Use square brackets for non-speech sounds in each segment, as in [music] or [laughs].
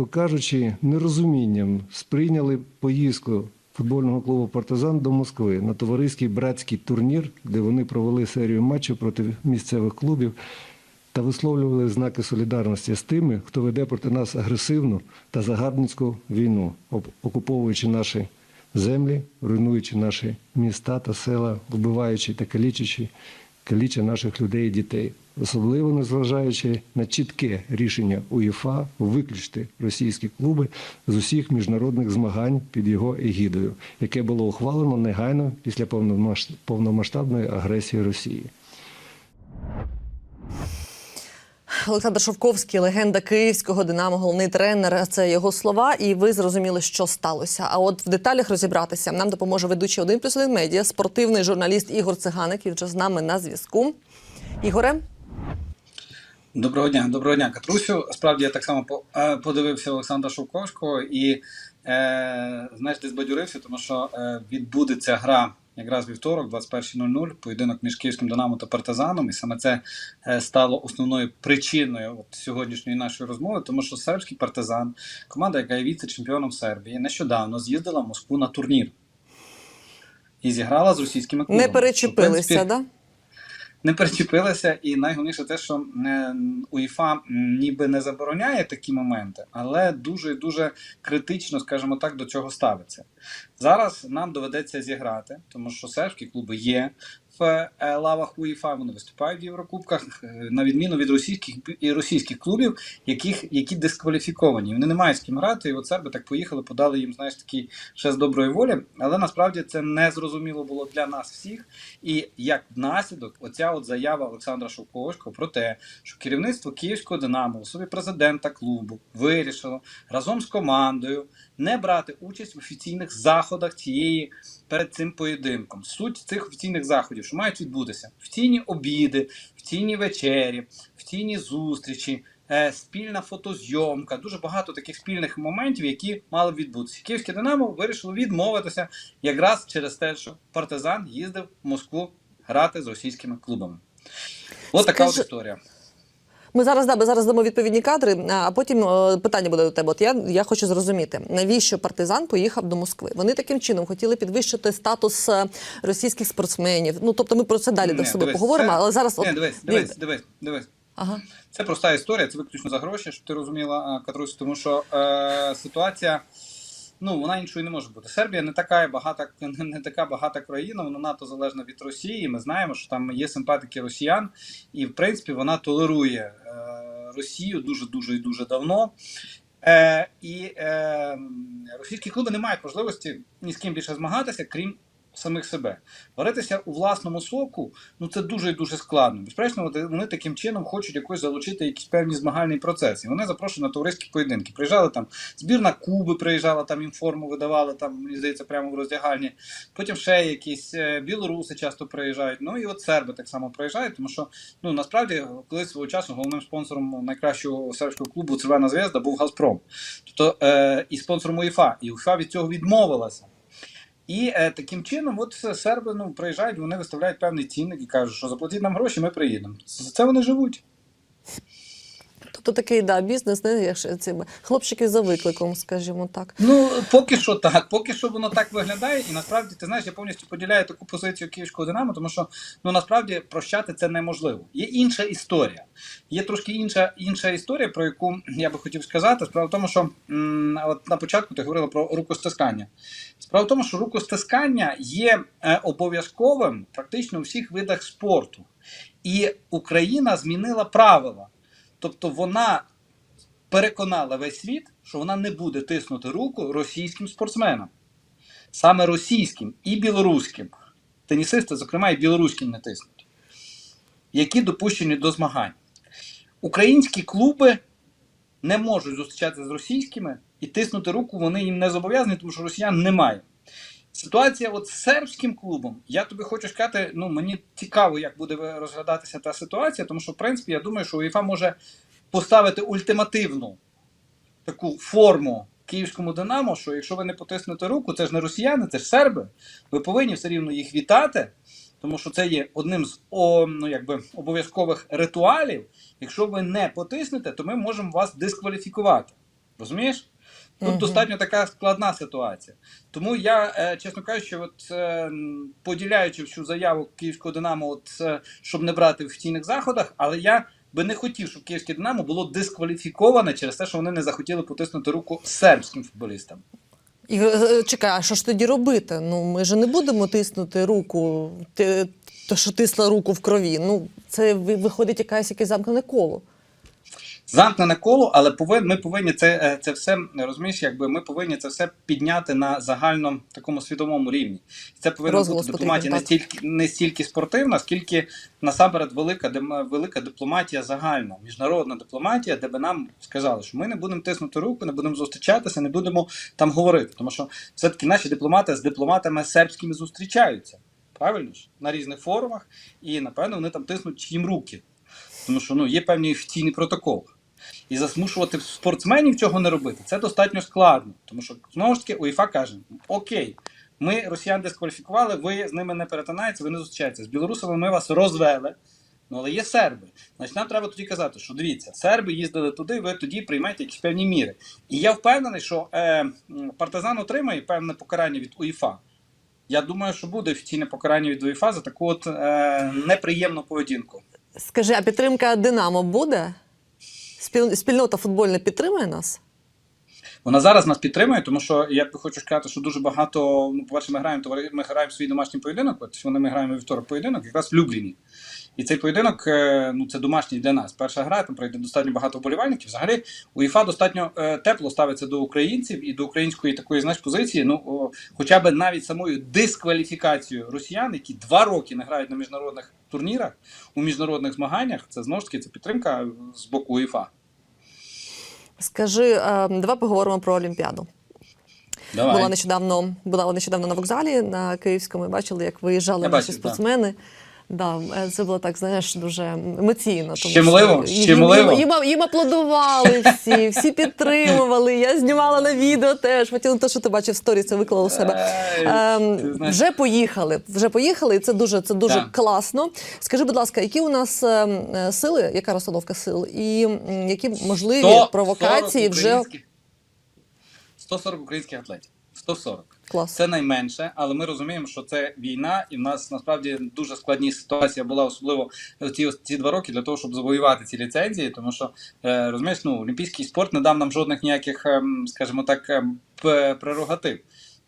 м'яко кажучи, нерозумінням сприйняли поїздку футбольного клубу Партизан до Москви на товариський братський турнір, де вони провели серію матчів проти місцевих клубів та висловлювали знаки солідарності з тими, хто веде проти нас агресивну та загарбницьку війну, окуповуючи наші землі, руйнуючи наші міста та села, вбиваючи та калічачи каліча наших людей і дітей, особливо незважаючи на чітке рішення УЄФА виключити російські клуби з усіх міжнародних змагань під його егідою, яке було ухвалено негайно після повномасш- повномасштабної агресії Росії. Олександр Шовковський, легенда київського Динамо, головний тренер. Це його слова, і ви зрозуміли, що сталося. А от в деталях розібратися нам допоможе ведучий 1 плюс 1 медіа, спортивний журналіст Ігор Циганик. Він вже з нами на зв'язку. Ігоре, Доброго дня, доброго дня, Катрусю. Справді я так само е, подивився Олександра Шовковського і е, знаєш, десь бадюрився, тому що е, відбудеться гра якраз вівторок, 21.00, поєдинок між Київським Динамо та Партизаном. І саме це е, стало основною причиною от сьогоднішньої нашої розмови, тому що сербський партизан, команда, яка є віце-чемпіоном Сербії, нещодавно з'їздила в Москву на турнір. І зіграла з російськими клубами. не перечепилися, да? Не причепилася, і найголовніше те, що е, УЄФА ніби не забороняє такі моменти, але дуже дуже критично, скажімо так, до цього ставиться. Зараз нам доведеться зіграти, тому що сербські клуби є лавах УЄФА, вони виступають в Єврокубках, е, на відміну від російських і російських клубів, яких які дискваліфіковані. Вони не мають з ким грати. І от серби так поїхали, подали їм, знаєш, такий ще з доброї волі. Але насправді це не зрозуміло було для нас всіх. І як наслідок, оця от заява Олександра Шовковського про те, що керівництво Київського Динамо, особі президента клубу, вирішило разом з командою не брати участь в офіційних заходах цієї перед цим поєдинком. Суть цих офіційних заходів, що мають відбутися в тіні обіди, в тіні вечері, в тіні зустрічі. е, Спільна фотозйомка, дуже багато таких спільних моментів, які мали відбутися. Київське Динамо вирішило відмовитися якраз через те, що партизан їздив в Москву грати з російськими клубами. Ось така от історія. Ми зараз да, ми зараз дамо відповідні кадри, а потім е, питання буде до тебе. От я, я хочу зрозуміти, навіщо партизан поїхав до Москви? Вони таким чином хотіли підвищити статус е, російських спортсменів. Ну тобто, ми про це далі до дивись, поговоримо, це- але зараз Ні, от дивись, дивись, дивись, дивись. Ага. Це проста історія, це виключно за гроші, щоб ти розуміла, е, Катрусь, тому що е, ситуація. Ну, вона іншою не може бути. Сербія не така багата, [laughs] не така багата країна, вона НАТО залежна від Росії. Ми знаємо, що там є симпатики росіян, і в принципі вона толерує е, Росію дуже дуже і дуже давно. Е, і е, російські клуби не мають можливості ні з ким більше змагатися, крім самих себе. Варитися у власному соку, ну це дуже і дуже складно. Безперечно, вони- таким чином хочуть якось залучити якісь певні змагальні процеси. Вони запрошують на товариські поєдинки. Приїжджали там збірна Куби, приїжджала там їм форму видавали, там мені здається, прямо в роздягальні. Потім ще якісь е, білоруси часто приїжджають. Ну і от серби так само приїжджають, тому що ну насправді колись свого часу головним спонсором найкращого сербського клубу Червона Звезда був Газпром. Тобто е, і спонсором УЄФА. І УЄФА від цього відмовилася. І е, таким чином, от серби ну, приїжджають, вони виставляють певний цінник і кажуть, що заплатіть нам гроші, ми приїдемо. За це вони живуть. Тобто такий да, бізнес, не як цими хлопчики за викликом, скажімо так. Ну, поки що так, поки що воно так виглядає, і насправді ти знаєш, я повністю поділяю таку позицію київського динамо, тому що ну насправді прощати це неможливо. Є інша історія. Є трошки інша інша історія, про яку я би хотів сказати. Справа в тому, що м, от на початку ти говорила про рукостискання. Справа в тому, що рукостискання є е, обов'язковим практично у всіх видах спорту. І Україна змінила правила. Тобто вона переконала весь світ, що вона не буде тиснути руку російським спортсменам. Саме російським і білоруським. Тенісисти, зокрема, і білоруським не тиснуть, які допущені до змагань. Українські клуби не можуть зустрічатися з російськими і тиснути руку вони їм не зобов'язані, тому що росіян немає. Ситуація от з сербським клубом, я тобі хочу сказати, ну мені цікаво, як буде розглядатися та ситуація, тому що, в принципі, я думаю, що УЄФА може поставити ультимативну таку форму київському Динамо, що якщо ви не потиснете руку, це ж не росіяни, це ж серби. Ви повинні все рівно їх вітати, тому що це є одним з о, ну, якби, обов'язкових ритуалів. Якщо ви не потиснете, то ми можемо вас дискваліфікувати. Розумієш? Тут достатньо така складна ситуація. Тому я, е, чесно кажучи, от, е, поділяючи всю заяву Київського Динамо, от, е, щоб не брати в офіційних заходах, але я би не хотів, щоб Київське Динамо було дискваліфіковане через те, що вони не захотіли потиснути руку сербським футболістам. І чекай, а що ж тоді робити? Ну ми ж не будемо тиснути руку, те, що тисла руку в крові. Ну це виходить якесь якесь замкнене коло. Замкнене коло, але повин, ми повинні це, е, це все розумієш, якби ми повинні це все підняти на загальному такому свідомому рівні. Це повинна Розголос бути дипломатія не стільки не стільки спортивна, скільки насамперед велика велика дипломатія загальна, міжнародна дипломатія, де би нам сказали, що ми не будемо тиснути руку, не будемо зустрічатися, не будемо там говорити. Тому що все-таки наші дипломати з дипломатами сербськими зустрічаються. Правильно ж? На різних форумах, і напевно вони там тиснуть їм руки. Тому що ну, є певний офіційний протокол. І засмушувати спортсменів цього не робити це достатньо складно. Тому що знову ж таки УЄФА каже: Окей, ми росіян дискваліфікували, ви з ними не перетинаєтеся, ви не зустрічаєтеся. З білорусами ми вас розвели. Ну, але є серби. Значить, нам треба тоді казати, що дивіться, серби їздили туди, ви тоді приймаєте якісь певні міри. І я впевнений, що е, партизан отримає певне покарання від УЄФА. Я думаю, що буде офіційне покарання від УЄФА за таку от е, неприємну поведінку. Скажи, а підтримка Динамо буде? Спіль- Спільнота футбольна підтримує нас? Вона зараз нас підтримує, тому що я хочу сказати, що дуже багато. Ну, по-перше, ми граємо товари- ми граємо свій домашній поєдинок. От сьогодні ми граємо вівторок поєдинок, якраз в Любліні. І цей поєдинок е, ну це домашній для нас. Перша гра там пройде достатньо багато вболівальників. Взагалі, УЄФА достатньо е, тепло ставиться до українців і до української такої знаєш, позиції. Ну о, хоча б навіть самою дискваліфікацією росіян, які два роки не грають на міжнародних турнірах у міжнародних змаганнях. Це знову ж таки це підтримка з боку УЄФА. Скажи, е, давай поговоримо про Олімпіаду. Давай. Була нещодавно, була нещодавно на вокзалі на Київському. і Бачили, як виїжджали Я наші бачу, спортсмени. Да, е, це було так, знаєш, дуже емоційно. Тому Щемливо? що Щемливо? Їм, їм, їм аплодували всі, всі підтримували. Я знімала на відео теж. Хотіла те, що ти бачив в сторі, це виклала у себе. Ем, вже поїхали. Вже поїхали, і це дуже, це дуже Так. класно. Скажи, будь ласка, які у нас ем, е, сили, яка розстановка сил, і які можливі провокації вже українських- 140 українських атлетів. 140. клас. Це найменше, але ми розуміємо, що це війна, і в нас насправді дуже складні ситуація була, особливо ці, ці два роки для того, щоб завоювати ці ліцензії. Тому що е, розумієш, ну олімпійський спорт не дав нам жодних ніяких, ем, скажімо так, ем, прерогатив.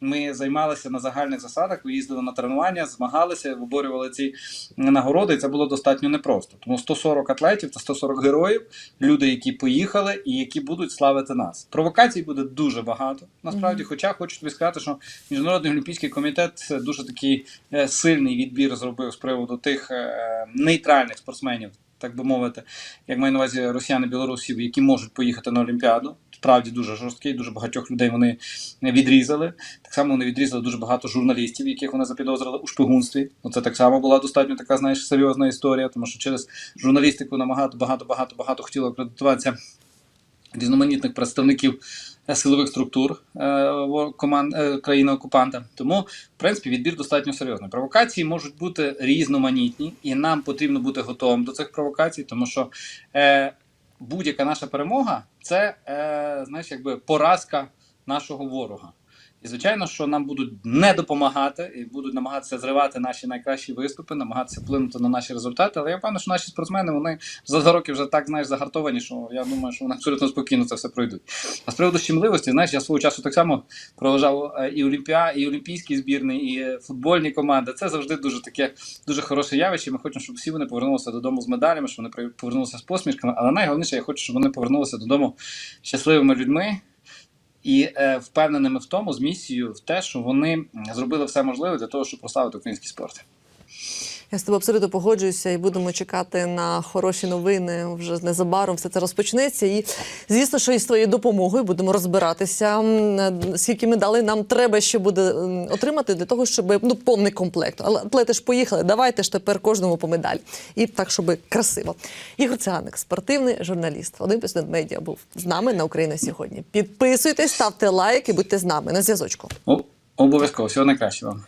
Ми займалися на загальних засадах, виїздили на тренування, змагалися, виборювали ці нагороди, і це було достатньо непросто. Тому 140 атлетів та 140 героїв, люди, які поїхали і які будуть славити нас. Провокацій буде дуже багато. Насправді, хоча хочу тобі сказати, що міжнародний олімпійський комітет це дуже такий е, сильний відбір зробив з приводу тих е, нейтральних спортсменів. Так би мовити, як маю на увазі росіяни білорусів, які можуть поїхати на Олімпіаду. Справді дуже жорсткий, дуже багатьох людей вони відрізали. Так само вони відрізали дуже багато журналістів, яких вони запідозрили у шпигунстві. Ну це так само була достатньо така, знаєш, серйозна історія, тому що через журналістику набагато багато багато багато хотіло акредитуватися різноманітних представників е, силових структур е, команд е, країни-окупанта. Тому, в принципі, відбір достатньо серйозний. Провокації можуть бути різноманітні, і нам потрібно бути готовим до цих провокацій, тому що е, будь-яка наша перемога це е, знаєш, якби поразка нашого ворога. І звичайно, що нам будуть не допомагати і будуть намагатися зривати наші найкращі виступи, намагатися вплинути на наші результати. Але я впевнений, що наші спортсмени вони за два роки вже так знаєш загартовані, що я думаю, що вони абсолютно спокійно це все пройдуть. А з приводу щемливості, знаєш, я свого часу так само проважав е, і Олімпіа, і Олімпійський збірний, і е, футбольні команди. Це завжди дуже таке дуже хороше явище. Ми хочемо, щоб всі вони повернулися додому з медалями, щоб вони повернулися з посмішками. Але найголовніше, я хочу, щоб вони повернулися додому щасливими людьми. І е, впевненими в тому з місією в те, що вони зробили все можливе для того, щоб прославити український спорт. Я з тобою абсолютно погоджуюся і будемо чекати на хороші новини. Вже незабаром все це розпочнеться. І звісно, що із твоєю допомогою будемо розбиратися, скільки медалей нам треба ще буде отримати для того, щоб ну повний комплект. Але атлети ж поїхали. Давайте ж тепер кожному по медаль. І так, щоб красиво. Ігор Циганик, спортивний журналіст. Один президент медіа був з нами на Україна сьогодні. Підписуйтесь, ставте лайк і будьте з нами на зв'язочку. Обов'язково всього найкращого.